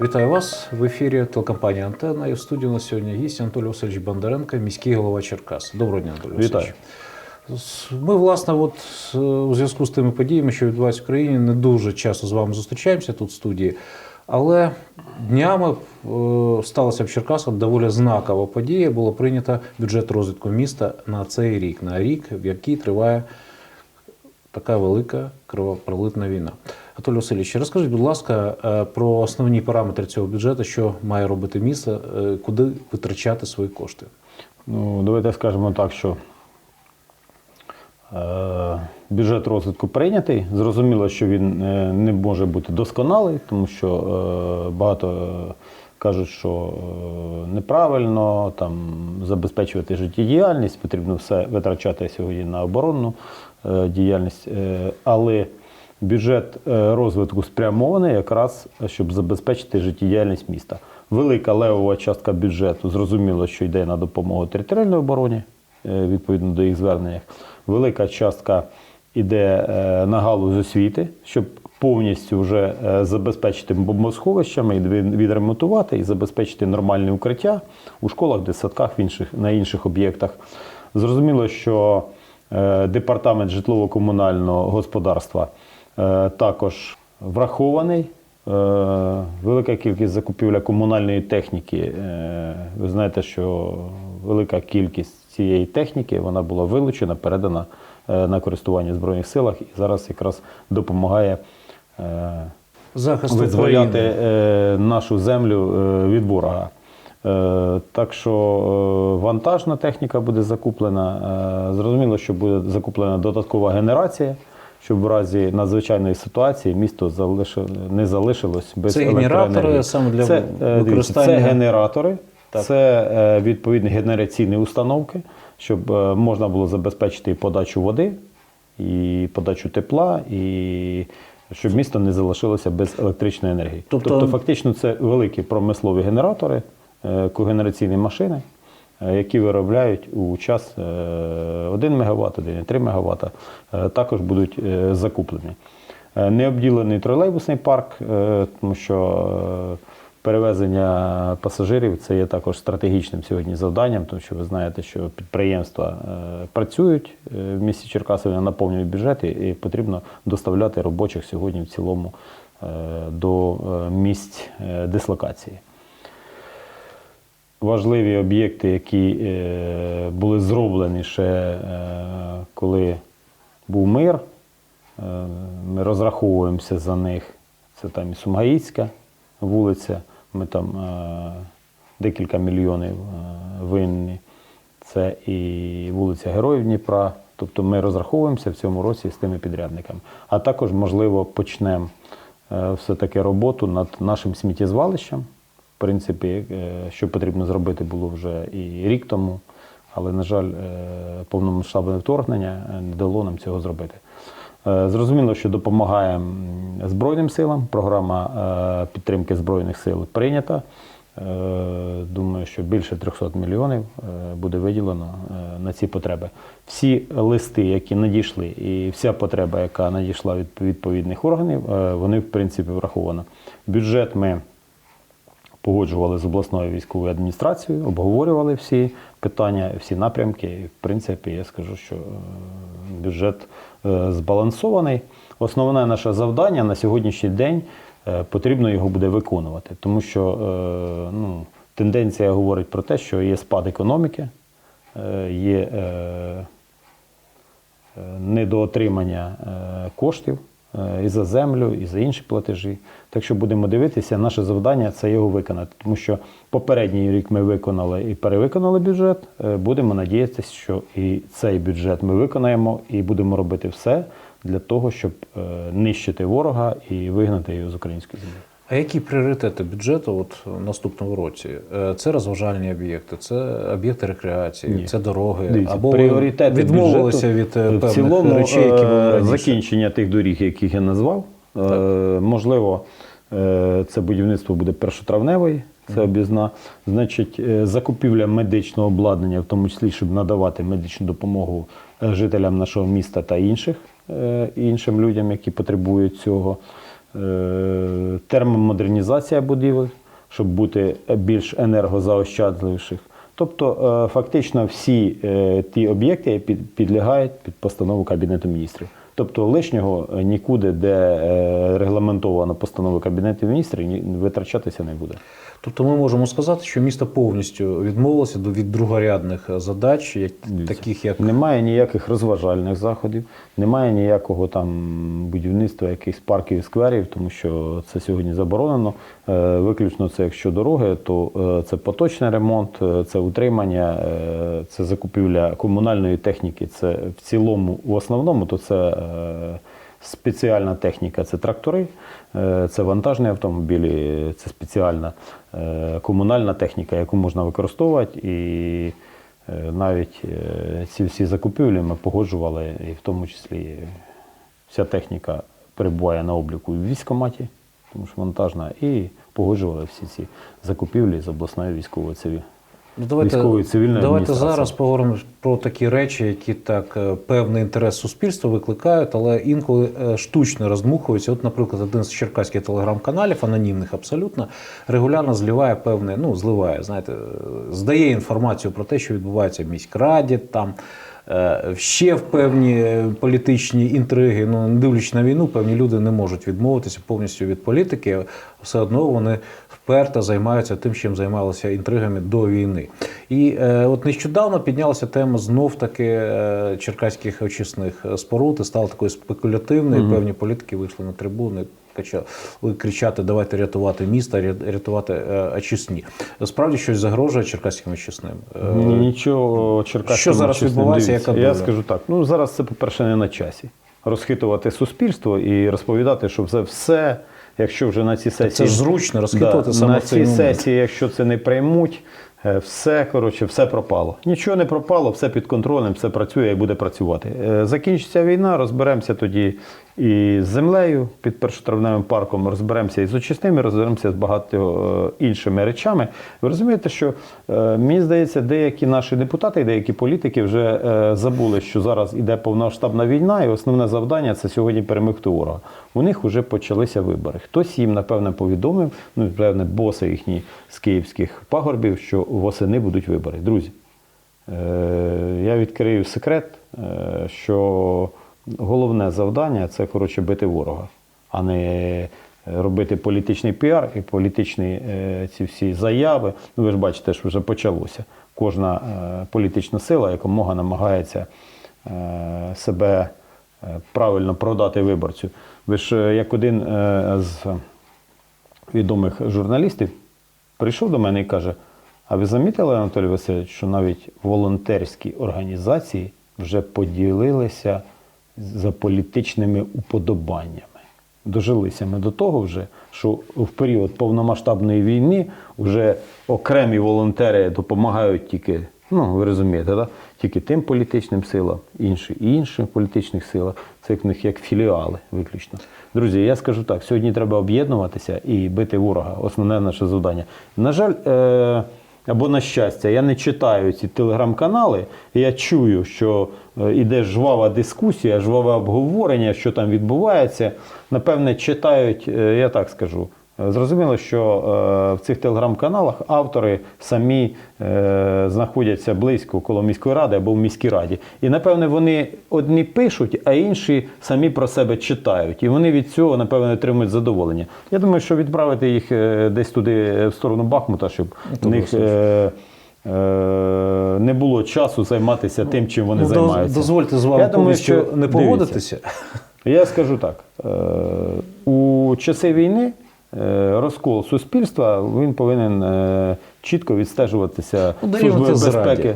Вітаю вас в ефірі телекомпанія Антенна. І в студії у нас сьогодні гість Анатолій Васильович Бондаренко, міський голова Черкас. Доброго дня, Анатолій Вітаю. Васильович. Ми, власне, от е, у зв'язку з тими подіями, що відбуваються в країні, не дуже часто з вами зустрічаємося тут в студії. Але днями е, сталася в Черкасах доволі знакова подія. Було прийнято бюджет розвитку міста на цей рік, на рік, в який триває така велика кровопролитна війна. Анатолій Васильович, розкажіть, будь ласка, е, про основні параметри цього бюджету, що має робити місто, е, куди витрачати свої кошти. Ну, давайте скажемо так, що е, бюджет розвитку прийнятий. Зрозуміло, що він не може бути досконалий, тому що багато кажуть, що неправильно там, забезпечувати життєдіяльність, потрібно все витрачати сьогодні на оборонну діяльність. Але бюджет е, розвитку спрямований якраз, щоб забезпечити життєдіяльність міста. Велика левова частка бюджету зрозуміло, що йде на допомогу територіальній обороні, е, відповідно до їх звернення. Велика частка йде е, на галузь освіти, щоб повністю вже забезпечити бомбосховищами відремонтувати і забезпечити нормальне укриття у школах, дитсадках, в інших, на інших об'єктах. Зрозуміло, що департамент житлово-комунального господарства також врахований. Е, Велика кількість закупівля комунальної техніки. Е, Ви знаєте, що велика кількість цієї техніки вона була вилучена, передана е, на користування в Збройних силах і зараз якраз допомагає е, Захист визволяти України. е, нашу землю е, від ворога. Е, Так що е, вантажна техніка буде закуплена. Е, Зрозуміло, що буде закуплена додаткова генерація, щоб в разі надзвичайної ситуації місто залиши- не залишилось без Це генератори саме для це, е, використання? Це генератори, Так. це е, відповідні генераційні установки, щоб е, можна було забезпечити і подачу води, і подачу тепла, і щоб місто не залишилося без електричної енергії. Тобто- Тобто, фактично, це великі промислові генератори, когенераційні машини, які виробляють у час е, 1 МВт, 1,3 МВт, е, також будуть е, закуплені. Е, Не обділений тролейбусний парк, е, тому що е, перевезення пасажирів це є також стратегічним сьогодні завданням, тому що ви знаєте, що підприємства е, працюють е, в місті Черкаси, вони наповнюють бюджети, і потрібно доставляти робочих сьогодні в цілому е, до е, місць е, дислокації. Важливі об'єкти, які е, були зроблені ще е, коли був мир, е, ми розраховуємося за них. Це там і Сумгаїцька вулиця, ми там декілька мільйонів винні. Це і вулиця Героїв Дніпра. Тобто ми розраховуємося в цьому році з тими підрядниками. А також, можливо, почнемо все-таки роботу над нашим сміттєзвалищем. В принципі, е, що потрібно зробити було вже і рік тому, але, на жаль, е, повномасштабне вторгнення е, не дало нам цього зробити. Зрозуміло, що допомагаємо Збройним силам. Програма підтримки Збройних сил прийнята. Думаю, що більше 300 мільйонів буде виділено на ці потреби. Всі листи, які надійшли, і вся потреба, яка надійшла від відповідних органів, вони в принципі враховано. Бюджет ми погоджували з обласною військовою адміністрацією, обговорювали всі питання, всі напрямки. І, в принципі, я скажу, що е, бюджет е, збалансований. Основне наше завдання на сьогоднішній день е, потрібно його буде виконувати, тому що ну, тенденція говорить про те, що є спад економіки, є недоотримання коштів і за землю, і за інші платежі. Так що будемо дивитися, наше завдання це його виконати. Тому що попередній рік ми виконали і перевиконали бюджет. Е, Будемо надіятися, що і цей бюджет ми виконаємо і будемо робити все для того, щоб е, нищити ворога і вигнати його з української землі. А які пріоритети бюджету от в наступному році? Е, Це розважальні об'єкти, це об'єкти рекреації, Ні. це дороги. Дивіться, або пріоритети відмовилися від е, в певних цілому, речей, які були е, раніше. закінчення тих доріг, яких я назвав. Е, Можливо, е, це будівництво буде першотравневої, це обізна. Значить, е, закупівля медичного обладнання, в тому числі, щоб надавати медичну допомогу е, жителям нашого міста та інших, е, іншим людям, які потребують цього. е, термомодернізація будівель, щоб бути більш енергозаощадливіших. Тобто, е, фактично всі е, ті об'єкти підлягають під постанову Кабінету міністрів. Тобто лишнього е, нікуди, де е, регламентовано постанову Кабінету міністрів, витрачатися не буде. Тобто ми можемо сказати, що місто повністю відмовилося від другорядних е, задач, як, Дивіться. таких як Немає ніяких розважальних заходів, немає ніякого там будівництва якихось парків і скверів, тому що це сьогодні заборонено. Виключно це якщо дороги, то це поточний ремонт, це утримання, це закупівля комунальної техніки. Це в цілому, в основному, то це спеціальна техніка, це трактори, е, це вантажні автомобілі, це спеціальна е, комунальна техніка, яку можна використовувати і. Е, Навіть е, ці всі закупівлі ми погоджували, і в тому числі вся техніка перебуває на обліку в військкоматі, тому що монтажна, і погоджували всі ці закупівлі з обласною військовою циві... Ну, давайте, військової цивільної давайте зараз поговоримо про такі речі, які так е, певний інтерес суспільства викликають, але інколи е, штучно роздмухуються. От, наприклад, один з черкаських телеграм-каналів, анонімних абсолютно, регулярно зливає певне, ну зливає, знаєте, е, здає інформацію про те, що відбувається в міськраді, там ще в певні політичні інтриги. Ну, не дивлячись на війну, певні люди не можуть відмовитися повністю від політики. Все одно вони вперто займаються тим, чим займалися інтригами до війни. І е, от нещодавно піднялася тема знов таки е, черкаських очисних споруд і стала такою спекулятивною. Певні політики вийшли на трибуни. почали кричати, давайте рятувати міста, рятувати е, очисні. Справді щось загрожує черкаським очисним. Е, Нічого черкаським Що зараз чесним відбувається, дивіться. яка Я доля? скажу так. Ну зараз це, по-перше, не на часі. Розхитувати суспільство і розповідати, що це все, якщо вже на ці сесії. Це ж зручно розхитувати Да, саме на цій момент. сесії, якщо це не приймуть, е, все коротше, все пропало. Нічого не пропало, все під контролем, все працює і буде працювати. Е, Закінчиться війна, розберемося тоді і з землею під першотравневим парком, розберемося і з очисними, розберемося з багато е, іншими речами. Ви розумієте, що е, мені здається, деякі наші депутати, деякі політики вже е, забули, що зараз іде повномасштабна війна, і основне завдання це сьогодні перемогти ворога. У них вже почалися вибори. Хтось їм, напевне, повідомив, ну, певне, боси їхні з київських пагорбів, що восени будуть вибори. Друзі, я відкрию секрет, що головне завдання це коротше бити ворога, а не робити політичний піар і політичні е, ці всі заяви. Ну, ви ж бачите, що вже почалося. Кожна е, політична сила якомога намагається е, себе е, правильно продати виборцю. Ви ж е, як один е, з відомих журналістів прийшов до мене і каже: А ви замітили, Анатолій Васильович, що навіть волонтерські організації вже поділилися за політичними уподобаннями? Дожилися ми до того вже, що в період повномасштабної війни вже окремі волонтери допомагають тільки, ну ви розумієте, да? тільки тим політичним силам, інші і іншим політичних силам. Це в них як філіали виключно. Друзі, я скажу так: сьогодні треба об'єднуватися і бити ворога. Основне наше завдання. На жаль, е- або на щастя, я не читаю ці телеграм-канали, і я чую, що йде іде жвава дискусія, жваве обговорення, що там відбувається. Напевне, читають, е, я так скажу. Е, Зрозуміло, що е, в цих телеграм-каналах автори самі е, знаходяться близько коло міської ради або в міській раді. І напевне вони одні пишуть, а інші самі про себе читають. І вони від цього, напевне, отримують задоволення. Я думаю, що відправити їх десь туди в сторону Бахмута, щоб Ну, в них не було часу займатися тим, чим вони Ну, займаються. Дозвольте з вами Я думаю, що- не дивіться, погодитися. я скажу так: у часи війни розкол суспільства він повинен е, чітко відстежуватися Службою безпеки.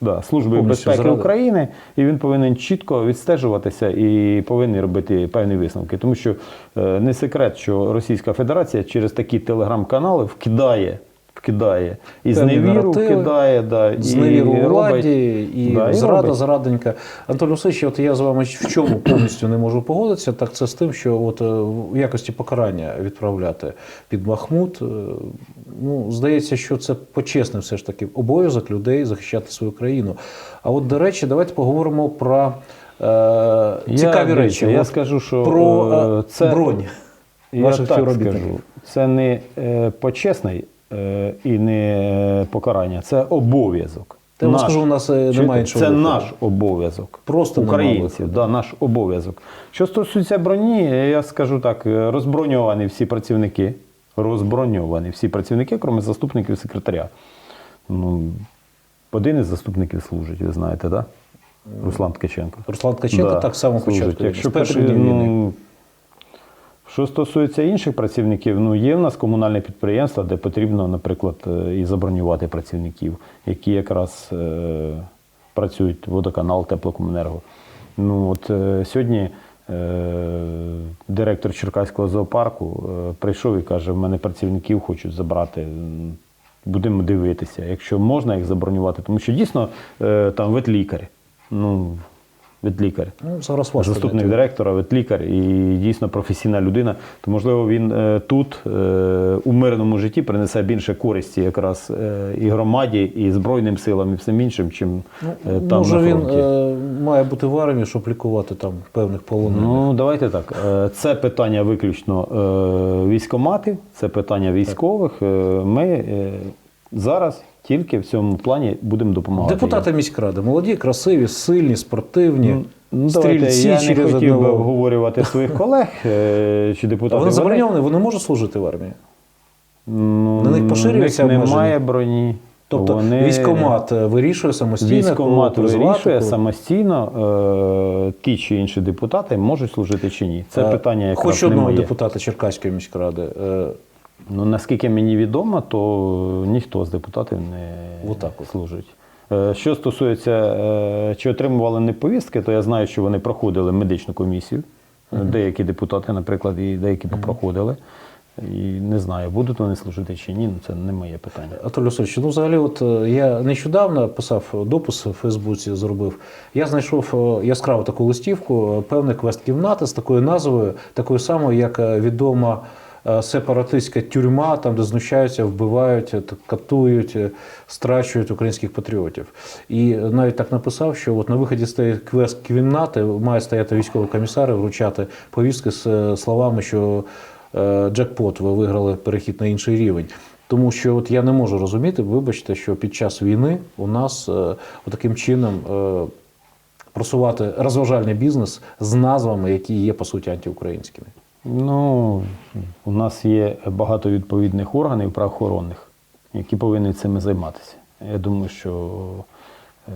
Да, служби Повністю безпеки зради. України, і він повинен чітко відстежуватися і повинен робити певні висновки. Тому що е, не секрет, що Російська Федерація через такі телеграм-канали вкидає, вкидає і зневіру вкидає, да, Зневіру і владі і да, і зрада, робить. зрадонька. Анатолій Васильович, от я з вами в чому повністю не можу погодитися, так це з тим, що от е, в якості покарання відправляти під Бахмут. е, Ну, здається, що це почесний все ж таки обов'язок людей захищати свою країну. А от, до речі, давайте поговоримо про е, цікаві дивіться, речі. Я От скажу, що про це бронь. Я ваших так скажу, це не е, почесний і не е, покарання, це обов'язок. Я вам скажу, у нас, е, немає іншого Це наш обов'язок. Просто українців, да, наш обов'язок. Що стосується броні, я скажу так: е, розброньовані всі працівники, розброньовані всі працівники, крім заступників секретаря. Ну, один із заступників служить, ви знаєте, так? Да? Руслан Ткаченко. Руслан Ткаченко Да, так само початку, Якщо ну, що стосується інших працівників, ну є в нас комунальне підприємство, де потрібно, наприклад, е, і забронювати працівників, які якраз е, працюють водоканал, теплокомунерго. Ну от е, сьогодні е, директор Черкаського зоопарку е, прийшов і каже: в мене працівників хочуть забрати. Будемо дивитися, якщо можна їх забронювати, тому що дійсно е, там ветлікар. Ну, ветлікар. Ну, зараз вас Заступник питають. директора, ветлікар і дійсно професійна людина. То можливо він е, тут е, у мирному житті принесе більше користі якраз е, і громаді, і Збройним силам, і всім іншим, чим е, там Може, на він е, має бути в армії, щоб лікувати там певних полонених. Ну, давайте так. Е, Це питання виключно е, військоматів, це питання військових. Е, Ми е, зараз тільки в цьому плані будемо допомагати. Депутати міськради, молоді, красиві, сильні, спортивні, Ну, стрільці я не через хотів би одного. обговорювати своїх колег е, чи А депутатів. вони забороньовані, вони можуть служити в армії. Ну, На них поширюється в них обмеження? немає броні. Тобто Вони- військомат е, вирішує самостійно. Військкомат кого призвати, вирішує кого- самостійно, е, ті чи інші депутати можуть служити чи ні. Це Е, питання якраз Хоч одного депутата Черкаської міськради. е, Ну, наскільки мені відомо, то ніхто з депутатів не Отак от. служить. Е, Що стосується, е, чи отримували не повістки, то я знаю, що вони проходили медичну комісію. Е, Деякі депутати, наприклад, і деякі попроходили. І не знаю, будуть вони служити чи ні, ну це не моє питання. Анатолій Васильович, ну взагалі, от е, я нещодавно писав допис в Фейсбуці, зробив. Я знайшов яскраву таку листівку, певний квест-кімнати з такою назвою, такою самою, як відома сепаратистська тюрма, там, де знущаються, вбивають, е, катують, е, страчують українських патріотів. І навіть так написав, що от на виході з цієї квест-кімнати має стояти військовий комісар і вручати повістки з е, словами, що е, джекпот, ви виграли перехід на інший рівень. Тому що от я не можу розуміти, вибачте, що під час війни у нас е, таким чином е, просувати розважальний бізнес з назвами, які є по суті антиукраїнськими. Ну, у нас є багато відповідних органів правоохоронних, які повинні цим займатися. Я думаю, що е,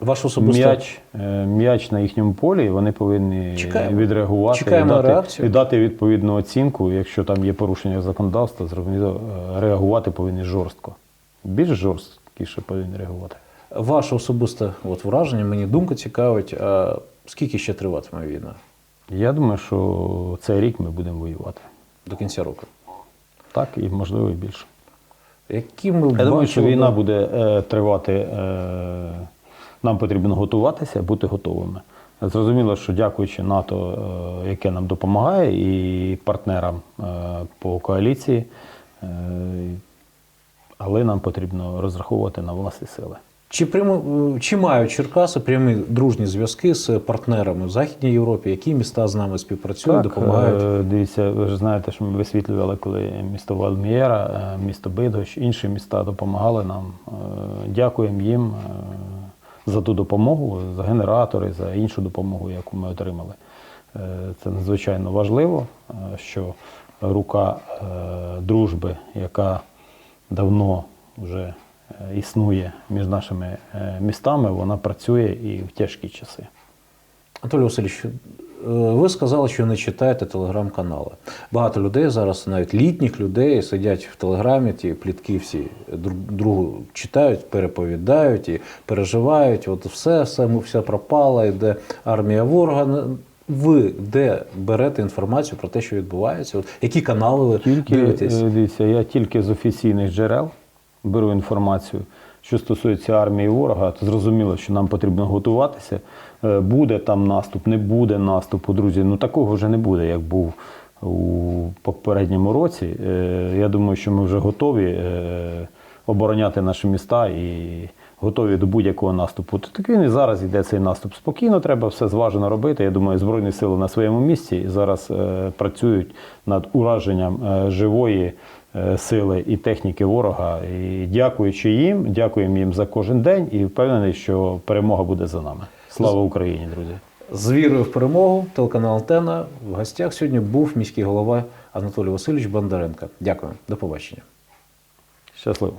Ваш особисто м'яч, е, м'яч на їхньому полі, вони повинні Чекаємо. відреагувати Чекаємо і, дати, і дати відповідну оцінку. Якщо там є порушення законодавства, е, реагувати повинні жорстко. Більш жорсткіше повинні реагувати. ваше особисте от враження, мені думка цікавить, а скільки ще триватиме війна Я думаю, що цей рік ми будемо воювати. до кінця року? Так, і можливо і більше. Які ми Я думаю, що війна буде е, тривати. Е, нам потрібно готуватися, бути готовими. Зрозуміло, що дякуючи НАТО, е, яке нам допомагає, і партнерам е, по коаліції, е, але нам потрібно розраховувати на власні сили. Чи прямо чи мають Черкаси прямі дружні зв'язки з партнерами в Західній Європі? Які міста з нами співпрацюють, допомагають? е, Дивіться, ви ж знаєте, що ми висвітлювали, коли місто Валмієра, е, місто Бидгощ, інші міста допомагали нам. Е, Дякуємо їм е, за ту допомогу, за генератори, за іншу допомогу, яку ми отримали. Е, Це надзвичайно важливо, е, що рука е, дружби, яка давно вже е, існує між нашими е, містами, вона працює і в тяжкі часи. Анатолій Васильович, е, ви сказали, що не читаєте телеграм-канали. Багато людей зараз, навіть літніх людей, сидять в телеграмі, ті плітки всі другу читають, переповідають і переживають. От все, все, все пропало, йде армія ворога. Ви де берете інформацію про те, що відбувається? От які канали ви Тільки дивитесь? е, дивіться, я тільки з офіційних джерел беру інформацію. Що стосується армії ворога, то зрозуміло, що нам потрібно готуватися. Е, Буде там наступ, не буде наступу, друзі. Ну такого вже не буде, як був у попередньому році. Е, Я думаю, що ми вже готові е, обороняти наші міста і готові до будь-якого наступу. То так він і зараз йде цей наступ. Спокійно треба все зважено робити. Я думаю, Збройні сили на своєму місці і зараз працюють над ураженням живої сили і техніки ворога. І дякуючи їм, дякуємо їм за кожен день і впевнений, що перемога буде за нами. Слава Україні, друзі! З вірою в перемогу, телеканал Антена. В гостях сьогодні був міський голова Анатолій Васильович Бондаренко. Дякую, до побачення. Щасливо!